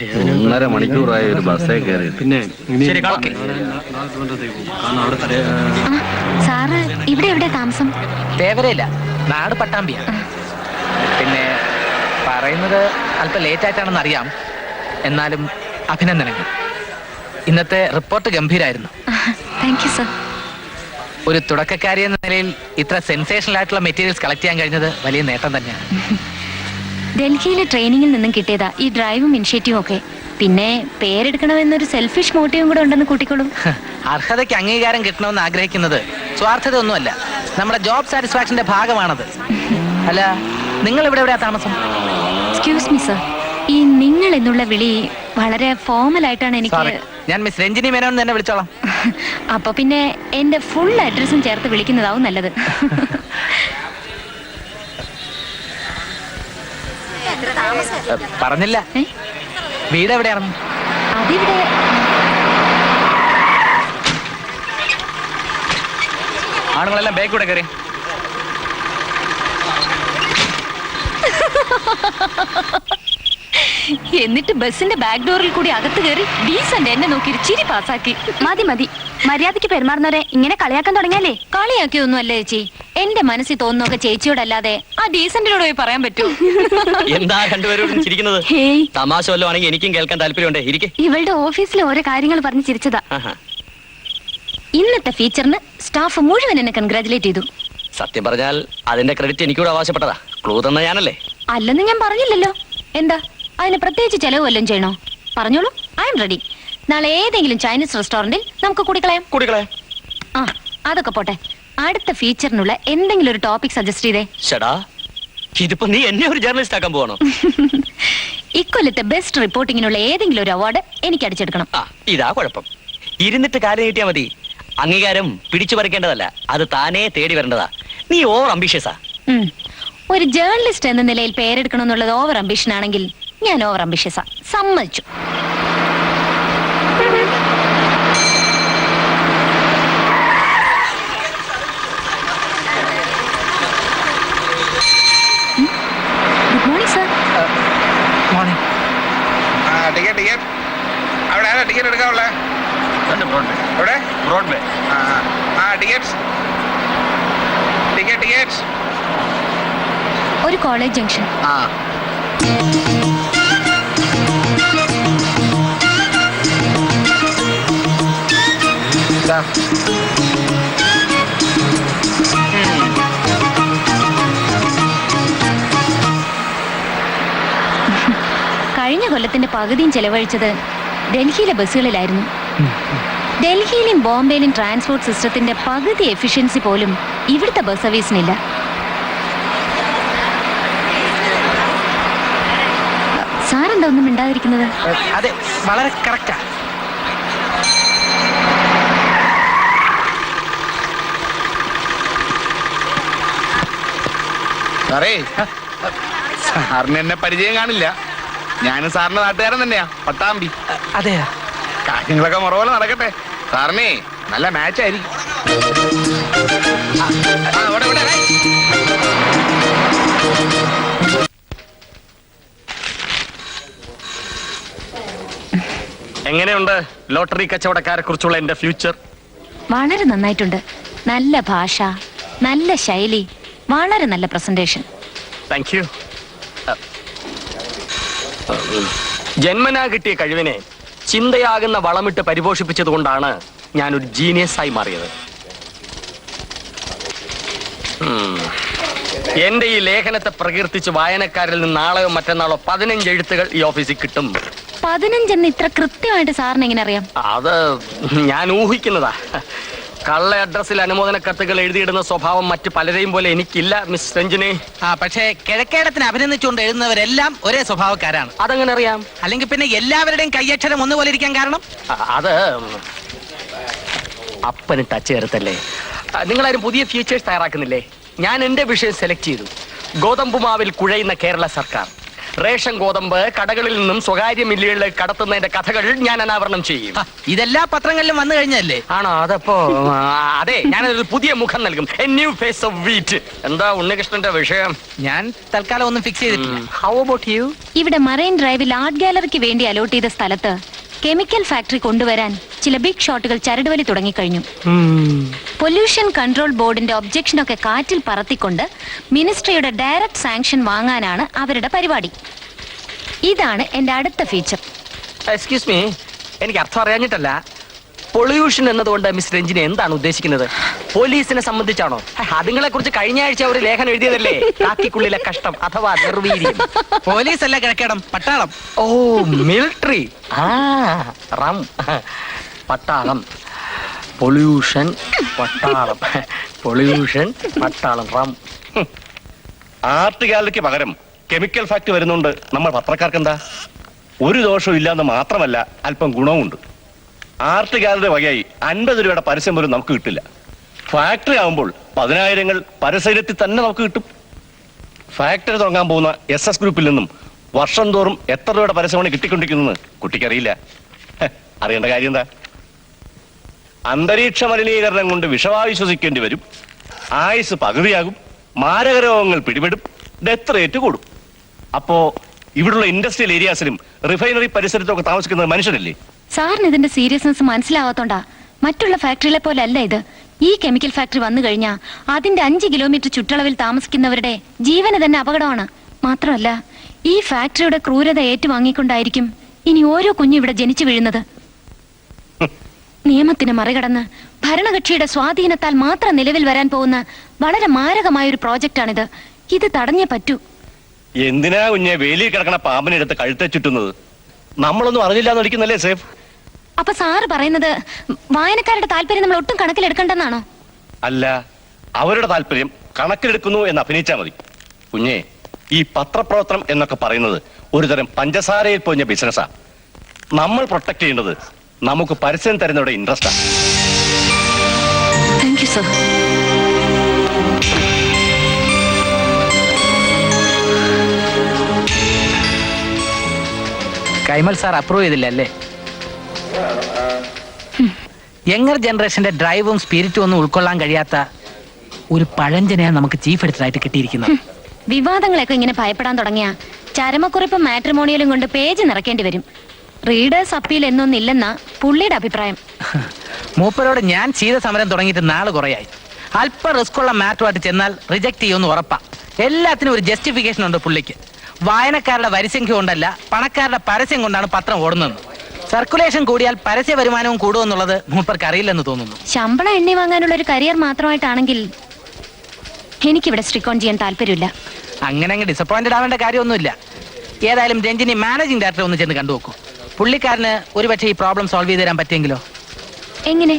ഒന്നര മണിക്കൂറായ ഒരു ബസ്സേ കയറി പിന്നെ സാറ് ഇവിടെ എവിടെ താമസം? തേവരയില്ല. നാട് പട്ടാമ്പിയ. പിന്നെ പറയുന്നത് അല്പം ലേറ്റ് ആയിട്ടാണെന്ന് അറിയാം. എന്നാലും അഭിനന്ദനങ്ങൾ. ഇന്നത്തെ റിപ്പോർട്ട് ഗംഭീരായിരുന്നു. താങ്ക് യു സർ ഒരു തുടക്കക്കാരി എന്ന നിലയിൽ ഇത്ര സെൻസേഷണൽ ആയിട്ടുള്ള മെറ്റീരിയൽസ് കളക്ട് ചെയ്യാൻ കഴിഞ്ഞത് വലിയ നേട്ടം തന്നെയാണ്. ഡൽഹിയിലെ ട്രെയിനിങ്ങിൽ നിന്നും കിട്ടിയതാ ഈ ഡ്രൈവും ഇനിഷ്യേറ്റീവും ഒക്കെ. പിന്നെ പേരെടുക്കണമെന്നൊരു സെൽഫിഷ് മോട്ടീവും കൂടെ ഉണ്ടെന്ന് കൂട്ടിക്കോളൂ. അർഹതയ്ക്ക് അംഗീകാരം കിട്ടണമെന്ന് ആഗ്രഹിക്കുന്നത് സ്വാർത്ഥത ഒന്നുമല്ല നമ്മുടെ ജോബ് സാറ്റിസ്ഫാക്ഷന്റെ ഭാഗമാണത്. അല്ല നിങ്ങൾ ഇവിടെ എവിടെയാ താമസം? എക്സ്ക്യൂസ് മീ സർ ഈ നിങ്ങൾ എന്നുള്ള വിളി വളരെ ഫോർമൽ ആയിട്ടാണ് എനിക്ക് ഞാൻ മിസ് രഞ്ജിനി മേനോൻ തന്നെ വിളിച്ചോളാം. അപ്പൊ പിന്നെ എന്റെ ഫുൾ അഡ്രസ്സും ചേർത്ത് വിളിക്കുന്നതാവും നല്ലത്. പറഞ്ഞില്ല. വീട് എവിടെയാണ് അതിവിടെ. ആണുങ്ങളെല്ലാം ബാക്ക് കൂടെ കയറി. എന്നിട്ട് ബസിന്റെ ബാക്ക് ഡോറിൽ കൂടി അകത്ത് കയറി ഡീസന്റ് എന്നെ നോക്കി ചിരി പാസാക്കി മതി മതി. മര്യാദയ്ക്ക് പെരുമാറുന്നവരെ ഇങ്ങനെ കളിയാക്കാൻ തുടങ്ങിയാലേ? കളിയാക്കിയൊന്നും അല്ലേ ചേച്ചി. എന്റെ മനസ്സിൽ തോന്നുന്നൊക്കെ ചേച്ചിയോടല്ലാതെ ആ ഡീസന്റിനോട് പോയി പറയാൻ പറ്റൂ. എന്താ രണ്ടുപേരും ചിരിക്കുന്നത്? ഹേയ്. തമാശ വല്ലതും ആണെങ്കിൽ എനിക്കും കേൾക്കാൻ താല്പര്യമുണ്ട്. ഇരിക്കെ. ഇവളുടെ ഓഫീസിലെ ഓരോ കാര്യങ്ങൾ പറഞ്ഞ് ചിരിച്ചതാ. ഇന്നത്തെ ഫീച്ചറിന് സ്റ്റാഫ് മുഴുവൻ എന്നെ കൺഗ്രാചുലേറ്റ് ചെയ്തു. സത്യം പറഞ്ഞാൽ അതിന്റെ ക്രെഡിറ്റ് എനിക്കൂടെ ആവശ്യപ്പെട്ടതാ. ക്ലൂ തന്ന ഞാനല്ലേ. അല്ലെന്ന് ഞാൻ പറഞ്ഞില്ലല്ലോ. എന്താ? അതിന് പ്രത്യേകിച്ച് ചെലവ് വല്ലതും ചെയ്യണോ? പറഞ്ഞോളൂ. ഐ എം റെഡി നാളെ ഏതെങ്കിലും ചൈനീസ് റെസ്റ്റോറന്റിൽ നമുക്ക് കൂടിക്കളയാം. കുടികളെ ആ അതൊക്കെ പോട്ടെ. അടുത്ത ഫീച്ചറിനുള്ള എന്തെങ്കിലും ഒരു ടോപ്പിക് സജസ്റ്റ് ചെയ്തേ. ഷടാ ഇതിപ്പോ നീ എന്നെ ഒരു ജേർണലിസ്റ്റ് ആക്കാൻ പോകണോ ഇക്കൊല്ലത്തെ ബെസ്റ്റ് റിപ്പോർട്ടിങ്ങിനുള്ള ഏതെങ്കിലും ഒരു അവാർഡ് എനിക്ക് അടിച്ചെടുക്കണം. ആ ഇതാ കുഴപ്പം. ഇരുന്നിട്ട് കാര്യം നീട്ടിയാ മതി. അംഗീകാരം പിടിച്ചു പറിക്കേണ്ടതല്ല അത് താനേ തേടി വരേണ്ടതാ. നീ ഓവർ അംബിഷ്യസാ ഒരു ജേർണലിസ്റ്റ് എന്ന നിലയിൽ പേരെടുക്കണമെന്നുള്ളത് ഓവർ അംബിഷൻ ആണെങ്കിൽ ഞാൻ ഓവർ അംബിഷ്യസാ സമ്മതിച്ചു ഗുഡ് മോർണിംഗ് സർ മോർണിംഗ് ആ ടിക്കറ്റ് ടിക്കറ്റ് അവിടെ ആരാ ടിക്കറ്റ് എടുക്കാനുള്ള എവിടെ? ബ്രോഡ്വേ ആ. ആ. ടിക്കറ്റ് ടിക്കറ്റ് ടിക്കറ്റ് ഒരു കോളേജ് ജംഗ്ഷൻ ആ. കഴിഞ്ഞ കൊല്ലത്തിന്റെ പകുതിയും ചെലവഴിച്ചത് ഡൽഹിയിലെ ബസ്സുകളിലായിരുന്നു. ഡൽഹിയിലും ബോംബെയിലും ട്രാൻസ്പോർട്ട് സിസ്റ്റത്തിന്റെ പകുതി എഫിഷ്യൻസി പോലും ഇവിടുത്തെ ബസ് സർവീസിനില്ല. സാറെന്താ ഒന്നും മിണ്ടാതിരിക്കുന്നത്? അതെ വളരെ കറക്റ്റാ സാറേ സാറിന് എന്നെ പരിചയം കാണില്ല. ഞാനും സാറിന്റെ നാട്ടുകാരൻ തന്നെയാ പട്ടാമ്പി. അതെയാ? കാര്യങ്ങളൊക്കെ മുറ പോലെ നടക്കട്ടെ. സാറിനെ നല്ല മാച്ച് ആയിരിക്കും. എങ്ങനെയുണ്ട് ലോട്ടറി കച്ചവടക്കാരെ കുറിച്ചുള്ള എന്റെ ഫ്യൂച്ചർ? വളരെ നന്നായിട്ടുണ്ട്. നല്ല ഭാഷ നല്ല ശൈലി വളരെ നല്ല പ്രസന്റേഷൻ താങ്ക് യു ജന്മനാ കിട്ടിയ കഴിവിനെ ചിന്തയാകുന്ന വളമിട്ട് പരിപോഷിപ്പിച്ചത് കൊണ്ടാണ് ഞാനൊരു ജീനിയസ് ആയി മാറിയത്. എന്റെ ഈ ലേഖനത്തെ പ്രകീർത്തിച്ച് വായനക്കാരിൽ നിന്ന് നാളെയോ മറ്റന്നാളോ പതിനഞ്ച് എഴുത്തുകൾ ഈ ഓഫീസിൽ കിട്ടും. പതിനഞ്ചെന്ന് ഇത്ര കൃത്യമായിട്ട് സാറിന് എങ്ങനെ അറിയാം? അത് ഞാൻ ഊഹിക്കുന്നതാ. കള്ള അഡ്രസ്സിൽ അനുമോദന കത്തുകൾ എഴുതിയിടുന്ന സ്വഭാവം മറ്റു പലരെയും പോലെ എനിക്കില്ല മിസ് രഞ്ജിനി. ആ പക്ഷേ കിഴക്കേടത്തിന് അഭിനന്ദിച്ചുകൊണ്ട് എഴുതുന്നവരെല്ലാം ഒരേ സ്വഭാവക്കാരാണ്. അതെങ്ങനെ അറിയാം? അല്ലെങ്കിൽ പിന്നെ എല്ലാവരുടെയും കയ്യക്ഷരം ഒന്നുപോലെ ഇരിക്കാൻ കാരണം? അ- അത് അപ്പന് ടച്ച് ചേർത്തല്ലേ? നിങ്ങളാരും പുതിയ ഫീച്ചേഴ്സ് തയ്യാറാക്കുന്നില്ലേ? ഞാൻ എന്റെ വിഷയം സെലക്ട് ചെയ്തു. ഗോതമ്പുമാവിൽ കുഴയുന്ന കേരള സർക്കാർ. റേഷൻ ഗോതമ്പ് കടകളിൽ നിന്നും സ്വകാര്യ മില്ലുകളിലേക്ക് കടത്തുന്നതിന്റെ കഥകൾ ഞാൻ അനാവരണം ചെയ്യും. ഇതെല്ലാ പത്രങ്ങളിലും വന്നു കഴിഞ്ഞല്ലേ ആണോ? അതപ്പോ അതെ ഞാനൊരു പുതിയ മുഖം നൽകും. A new face of wheat. എന്താ ഉണ്ണികൃഷ്ണന്റെ വിഷയം? ഞാൻ തൽക്കാലം ഒന്നും ഫിക്സ് ചെയ്തിട്ടില്ല. ഹൗ അബൌട്ട് യു ഇവിടെ മറൈൻ ഡ്രൈവിൽ ആർട്ട് ഗാലറിക്ക് വേണ്ടി അലോട്ട് ചെയ്ത സ്ഥലത്ത് കെമിക്കൽ ഫാക്ടറി കൊണ്ടുവരാൻ ചില ബിഗ് ഷോട്ടുകൾ ചരടുവലി തുടങ്ങിക്കഴിഞ്ഞു. പൊല്യൂഷൻ കൺട്രോൾ ബോർഡിന്റെ ഒബ്ജക്ഷനൊക്കെ കാറ്റിൽ പറത്തിക്കൊണ്ട് മിനിസ്ട്രിയുടെ ഡയറക്റ്റ് സാങ്ഷൻ വാങ്ങാനാണ് അവരുടെ പരിപാടി. ഇതാണ് എന്റെ അടുത്ത ഫീച്ചർ എക്സ്ക്യൂസ് മീ എനിക്ക് അർത്ഥം അറിയാഞ്ഞിട്ടല്ല. പൊള്യൂഷൻ എന്നതുകൊണ്ട് മിസ് രഞ്ജിനി എന്താണ് ഉദ്ദേശിക്കുന്നത്? പോലീസിനെ സംബന്ധിച്ചാണോ? അതുങ്ങളെ കുറിച്ച് കഴിഞ്ഞ ആഴ്ച ഒരു ലേഖനം എഴുതിയതല്ലേ? കാക്കിക്കുള്ളിലെ കഷ്ടം അഥവാ നിർവീര്യം. പോലീസ് അല്ല കിഴക്കേടം പട്ടാളം. ഓ മിലിട്ടറി ആ റം. പട്ടാളം. പൊള്യൂഷൻ പട്ടാളം. പൊള്യൂഷൻ പട്ടാളം റം. ആർട്ട് ഗാലറിക്ക് പകരം കെമിക്കൽ ഫാക്ടറി വരുന്നുണ്ട്. നമ്മൾ പത്രക്കാർക്ക് എന്താ ഒരു ദോഷവും ഇല്ലാന്ന് മാത്രമല്ല അല്പം ഗുണവുമുണ്ട്. ആർട്ട് ഗാലറി വകയായി അൻപത് രൂപയുടെ പരസ്യം പോലും നമുക്ക് കിട്ടില്ല. ഫാക്ടറി ആവുമ്പോൾ പതിനായിരങ്ങൾ പരസ്യത്തിൽ തന്നെ നമുക്ക് കിട്ടും. ഫാക്ടറി തുടങ്ങാൻ പോകുന്ന എസ് എസ് ഗ്രൂപ്പിൽ നിന്നും വർഷം തോറും എത്ര രൂപയുടെ പരസ്യമാണ് കിട്ടിക്കൊണ്ടിരിക്കുന്നത്? കുട്ടിക്കറിയില്ല. അറിയേണ്ട കാര്യം എന്താ? അന്തരീക്ഷ മലിനീകരണം കൊണ്ട് വിഷവായു ശ്വസിക്കേണ്ടി വരും. ആയുസ് പകുതിയാകും. മാരക രോഗങ്ങൾ പിടിപെടും. ഡെത്ത് റേറ്റ് കൂടും. അപ്പോ ഇവിടുള്ള ഇൻഡസ്ട്രിയൽ ഏരിയാസിലും റിഫൈനറി പരിസരത്തൊക്കെ താമസിക്കുന്നത് മനുഷ്യരല്ലേ സാറിന് ഇതിന്റെ സീരിയസ്നെസ് മനസ്സിലാവാത്തോണ്ടാ മറ്റുള്ള ഫാക്ടറികളെ പോലെ അല്ല ഇത്. ഈ കെമിക്കൽ ഫാക്ടറി വന്നു കഴിഞ്ഞാൽ അതിന്റെ അഞ്ച് കിലോമീറ്റർ ചുറ്റളവിൽ താമസിക്കുന്നവരുടെ ജീവന് തന്നെ അപകടമാണ്. മാത്രമല്ല ഈ ഫാക്ടറിയുടെ ക്രൂരത ഏറ്റുവാങ്ങിക്കൊണ്ടായിരിക്കും ഇനി ഓരോ കുഞ്ഞു ഇവിടെ ജനിച്ചു വീഴുന്നത്. നിയമത്തിന് മറികടന്ന് ഭരണകക്ഷിയുടെ സ്വാധീനത്താൽ മാത്രം നിലവിൽ വരാൻ പോകുന്ന വളരെ മാരകമായ ഒരു പ്രോജക്റ്റാണിത്. ഇത് തടഞ്ഞേ പറ്റൂ. എന്തിനാ കുഞ്ഞെ വേലിയിൽ കിടക്കണ പാമ്പിനെടുത്ത് കഴുത്തെ ചുറ്റുന്നത് നമ്മളൊന്നും അറിഞ്ഞില്ലാന്ന് നടിക്കുന്നല്ലേ സേഫ്? അപ്പൊ സാറ് പറയുന്നത് വായനക്കാരുടെ താല്പര്യം നമ്മൾ ഒട്ടും കണക്കിലെടുക്കണ്ടെന്നാണോ? അല്ല അവരുടെ താല്പര്യം കണക്കിലെടുക്കുന്നു എന്ന് അഭിനയിച്ചാൽ മതി. കുഞ്ഞെ ഈ പത്രപ്രവർത്തനം എന്നൊക്കെ പറയുന്നത് ഒരുതരം പഞ്ചസാരയിൽ പൊഞ്ഞ ബിസിനസ്സാ നമ്മൾ പ്രൊട്ടക്ട് ചെയ്യേണ്ടത് നമുക്ക് പരസ്യം തരുന്നവരുടെ ഇൻട്രസ്റ്റാ thank you sir Kaimal sir approve ചെയ്തില്ല അല്ലേ? യങ്ങർ ജനറേഷന്റെ ഡ്രൈവും സ്പിരിറ്റും ഒന്നും ഉൾക്കൊള്ളാൻ കഴിയാത്ത ഒരു പഴഞ്ചനെയാണ് നമുക്ക് ചീഫ് എഡിറ്ററായിട്ട് കിട്ടിയിരിക്കുന്നത്. വിവാദങ്ങളൊക്കെ ഇങ്ങനെ ഭയപ്പെടാൻ തുടങ്ങിയ ചരമക്കുറിപ്പും മാട്രിമോണിയലും കൊണ്ട് പേജ് നിറയ്ക്കേണ്ടി വരും. റീഡേഴ്സ് അപ്പീൽ എന്നൊന്നില്ലെന്ന പുള്ളിയുടെ അഭിപ്രായം. മൂപ്പരോട് ഞാൻ ചെയ്ത സമരം തുടങ്ങിയിട്ട് നാൾ കുറയായി. അല്പം റിസ്ക് ഉള്ള മാറ്ററുമായിട്ട് ചെന്നാൽ റിജക്ട് ചെയ്യുമെന്ന് ഉറപ്പാ. എല്ലാത്തിനും ഒരു ജസ്റ്റിഫിക്കേഷൻ ഉണ്ട് പുള്ളിക്ക്. വായനക്കാരുടെ വരിസംഖ്യ കൊണ്ടല്ല പണക്കാരുടെ പരസ്യം കൊണ്ടാണ് പത്രം ഓടുന്നത് സർക്കുലേഷൻ കൂടിയാൽ പരസ്യ വരുമാനവും കൂടുമെന്നുള്ളത് മൂപ്പർക്ക് അറിയില്ലെന്ന് തോന്നുന്നു. ശമ്പളം എണ്ണി വാങ്ങാനുള്ള ഒരു കരിയർ മാത്രമായിട്ടാണെങ്കിൽ എനിക്കിവിടെ സ്ട്രിക്കോൺ ചെയ്യാൻ താല്പര്യമില്ല. അങ്ങനെ അങ്ങ് ഡിസപ്പോയിന്റഡ് ആവേണ്ട കാര്യമൊന്നുമില്ല. ഏതായാലും രഞ്ജിനി മാനേജിംഗ് ഡയറക്ടർ ഒന്ന് ചെന്ന് കണ്ടുനോക്കൂ. പുള്ളിക്കാരന് ഒരുപക്ഷെ ഈ പ്രോബ്ലം സോൾവ് ചെയ്ത് തരാൻ പറ്റിയെങ്കിലോ? എങ്ങനെ?